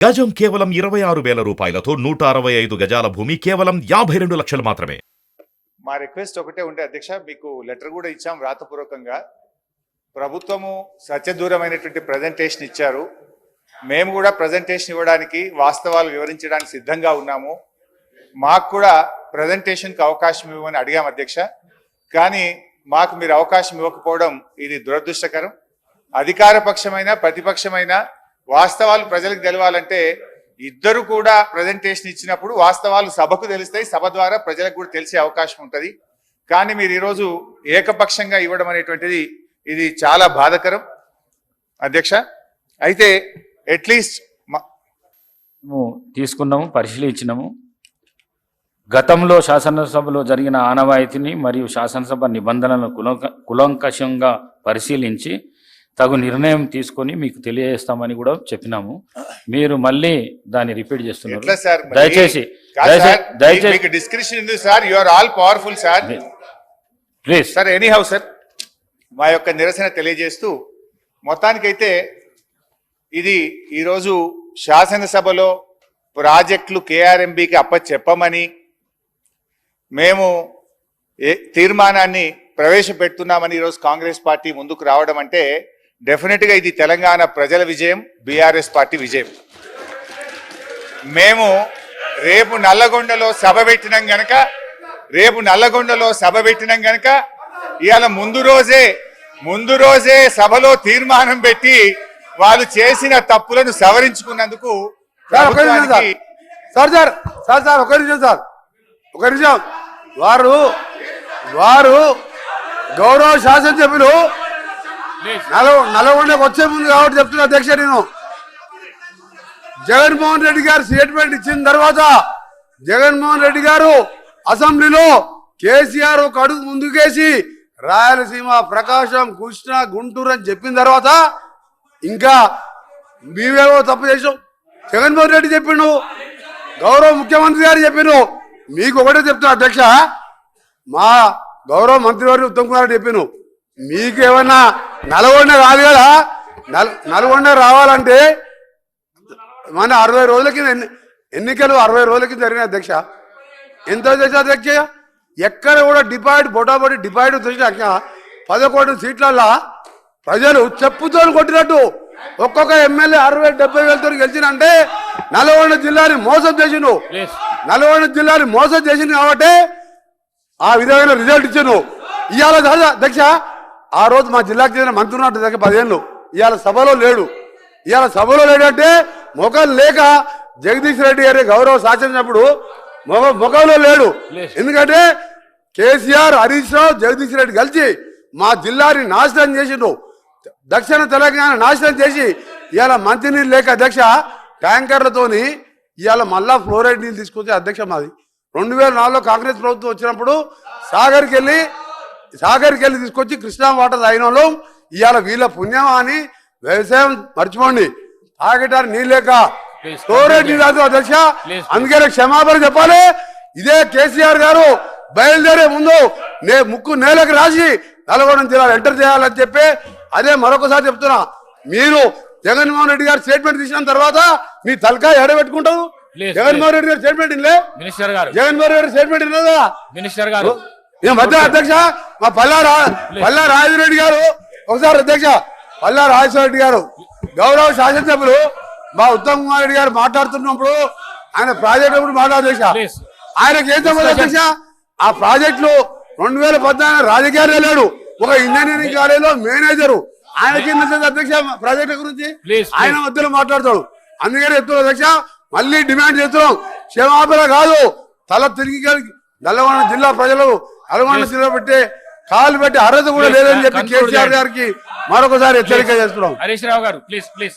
గజం కేవలం ఇరవై ఆరు వేల రూపాయలతో నూట అరవై ఐదు గజాల భూమి కేవలం యాభై రెండు లక్షలు మాత్రమే. మా రిక్వెస్ట్ ఒకటే ఉండే అధ్యక్ష మీకు లెటర్ కూడా ఇచ్చాం రాతపూర్వకంగా. ప్రభుత్వము సత్యదూరమైనటువంటి ప్రజెంటేషన్ ఇచ్చారు. మేము కూడా ప్రజెంటేషన్ ఇవ్వడానికి వాస్తవాలు వివరించడానికి సిద్ధంగా ఉన్నాము. మాకు కూడా ప్రజెంటేషన్కి అవకాశం ఇవ్వమని అడిగాం అధ్యక్ష. కానీ మాకు మీరు అవకాశం ఇవ్వకపోవడం ఇది దురదృష్టకరం. అధికార పక్షమైన ప్రతిపక్షమైన వాస్తవాలు ప్రజలకు తెలవాలంటే ఇద్దరు కూడా ప్రజెంటేషన్ ఇచ్చినప్పుడు వాస్తవాలు సభకు తెలుస్తాయి సభ ద్వారా ప్రజలకు కూడా తెలిసే అవకాశం ఉంటుంది. కానీ మీరు ఈరోజు ఏకపక్షంగా ఇవ్వడం అనేటువంటిది ఇది చాలా బాధకరం. అధ్యక్ష అయితే అట్లీస్ట్ తీసుకున్నాము పరిశీలించినాము గతంలో శాసనసభలో జరిగిన ఆనవాయితీని మరియు శాసనసభ నిబంధనలను కులంక కులంకషంగా పరిశీలించి తగు నిర్ణయం తీసుకొని మీకు తెలియజేస్తామని కూడా చెప్పినాము. మీరు మళ్ళీ దాన్ని రిపీట్ చేస్తున్నారు? దయచేసి description sir you are all powerful sir. Please sir anyhow sir మా యొక్క నిరసన తెలియజేస్తూ మొత్తానికైతే ఇది ఈరోజు శాసనసభలో ప్రాజెక్టులు కేఆర్ఎంబికి అప్పచెప్పమని మేము ఏ తీర్మానాన్ని ప్రవేశపెడుతున్నామని ఈరోజు కాంగ్రెస్ పార్టీ ముందుకు రావడం అంటే డెఫినెట్గా ఇది తెలంగాణ ప్రజల విజయం బీఆర్ఎస్ పార్టీ విజయం. మేము రేపు నల్లగొండలో సభ పెట్టినాం గనక రేపు నల్లగొండలో సభ పెట్టినాం గనక ఇవాళ ముందు రోజే ముందు రోజే సభలో తీర్మానం పెట్టి వాళ్ళు చేసిన తప్పులను సవరించుకున్నందుకు sir sir. Sir sir sir sir ఒక నిమిషం సార్. ఒక నిమిషం. వారు వారు గౌరవ శాసనసభ్యులు నలవ నల్గొండకు వచ్చే ముందు కాబట్టి చెప్తున్నా అధ్యక్ష నేను. జగన్మోహన్ రెడ్డి గారు స్టేట్మెంట్ ఇచ్చిన తర్వాత జగన్మోహన్ రెడ్డి గారు అసెంబ్లీలో కేసీఆర్ ఒక అడుగు ముందుకేసి రాయలసీమ ప్రకాశం కృష్ణ గుంటూరు అని చెప్పిన తర్వాత ఇంకా మేమేమో తప్పు చేసాం జగన్మోహన్ రెడ్డి చెప్పిండు గౌరవ ముఖ్యమంత్రి గారు చెప్పిండు. మీకు ఒకటే చెప్తున్నా అధ్యక్ష మా గౌరవ మంత్రివర్గ ఉత్తమ్ కుమార్ రెడ్డి మీకు ఏమన్నా నల్గొండ కాదు కదా. నల్ నల్గొండ రావాలంటే మన అరవై రోజుల కింద ఎన్ని ఎన్నికలు అరవై రోజుల కింద జరిగిన అధ్యక్ష. ఎంత చేసే అధ్యక్ష? ఎక్కడ కూడా డిపాయిడ్ బొటాబొటి డిపాయిడ్ తెచ్చినాక పదకొండు సీట్లల్లా ప్రజలు చెప్పుతో కొట్టినట్టు ఒక్కొక్క ఎమ్మెల్యే అరవై డెబ్బై వేలతో గెలిచినంటే నల్గొండ జిల్లాని మోసం చేసిండు. నల్గొండ జిల్లాని మోసం చేసింది కాబట్టి ఆ విధమైన రిజల్ట్ ఇచ్చాను ఇవాళ అధ్యక్ష ఆ రోజు మా జిల్లాకు చెందిన మంత్రి ఉన్నట్టు దగ్గర పదిహేను ఇవాళ సభలో లేడు. ఇవాళ సభలో లేడంటే ముఖం లేక జగదీష్ రెడ్డి గారి గౌరవ శాసనప్పుడు మొగ ముఖంలో లేడు. ఎందుకంటే కేసీఆర్ హరీష్ రావు జగదీష్ రెడ్డి కలిసి మా జిల్లాని నాశనం చేసిండు దక్షిణ తెలంగాణ నాశనం చేసి ఇవాళ మంచినీళ్ళు లేక అధ్యక్ష ట్యాంకర్లతోని ఇవాళ మళ్ళా ఫ్లోరైడ్ నీళ్ళు తీసుకొచ్చే అధ్యక్ష మాది. రెండు వేల నాలుగులో కాంగ్రెస్ ప్రభుత్వం వచ్చినప్పుడు సాగర్కి వెళ్ళి సాగర్కి వెళ్ళి తీసుకొచ్చి కృష్ణా వాటర్ తాగిన వాళ్ళు. ఇవాళ వీళ్ళ పుణ్యమా అని వ్యవసాయం మర్చిపోండి. తాగటానికి నీళ్ళు లేక ఫ్లోరైడ్ నీళ్ళు Please, అందుకనే క్షమాపణ చెప్పాలి. ఇదే కేసీఆర్ గారు బయలుదేరే ముందు నే ముక్కు నేలకు రాసి నల్గొండ జిల్లాలో ఎంటర్ చేయాలని చెప్పి అదే మరొకసారి చెప్తున్నా. మీరు జగన్మోహన్ రెడ్డి గారు స్టేట్మెంట్ తీసిన తర్వాత మీ తలకాయ ఎడబెట్టుకుంటారు? జగన్మోహన్ రెడ్డి గారు స్టేట్మెంట్ ఇల్లే మినిస్టర్ గారు. జగన్మోహన్ రెడ్డి స్టేట్మెంట్ ఇల్లదా మినిస్టర్ గారు. ఈ మధ్య అధ్యక్ష? మా పల్లా పల్లా రాజరెడ్డి గారు. ఒకసారి అధ్యక్ష పల్లా రాజేశ్వర రెడ్డి గారు. గౌరవ శాసనసభ్యులు మా ఉత్తమ్ కుమార్ రెడ్డి గారు మాట్లాడుతున్నప్పుడు ఆయన ప్రాజెక్ట్ Please. ఆయనకి ఏం తెలియదు అధ్యక్ష? ఆ ప్రాజెక్టులు రెండు వేల పద్నాలుగు రాజకీయాలు వెళ్ళాడు. ఒక ఇంజనీరింగ్ కాలేజీలో మేనేజరు. ఆయనకి ఏం అధ్యక్ష ప్రాజెక్టుల గురించి. ఆయన మధ్యలో మాట్లాడతాడు. అందుకని చెప్తున్నాడు అధ్యక్ష మళ్ళీ డిమాండ్ చేస్తున్నాం. క్షమాపణ కాదు. తల తిరిగి నల్లగొండ జిల్లా ప్రజలు నల్గొండ జిల్లా పెట్టే కాలు పెట్టి అర్హత కూడా లేదని చెప్పి కేసీఆర్. గారికి మరొకసారి హెచ్చరిక చేస్తున్నాం. హరీష్ రావు గారు ప్లీజ్ ప్లీజ్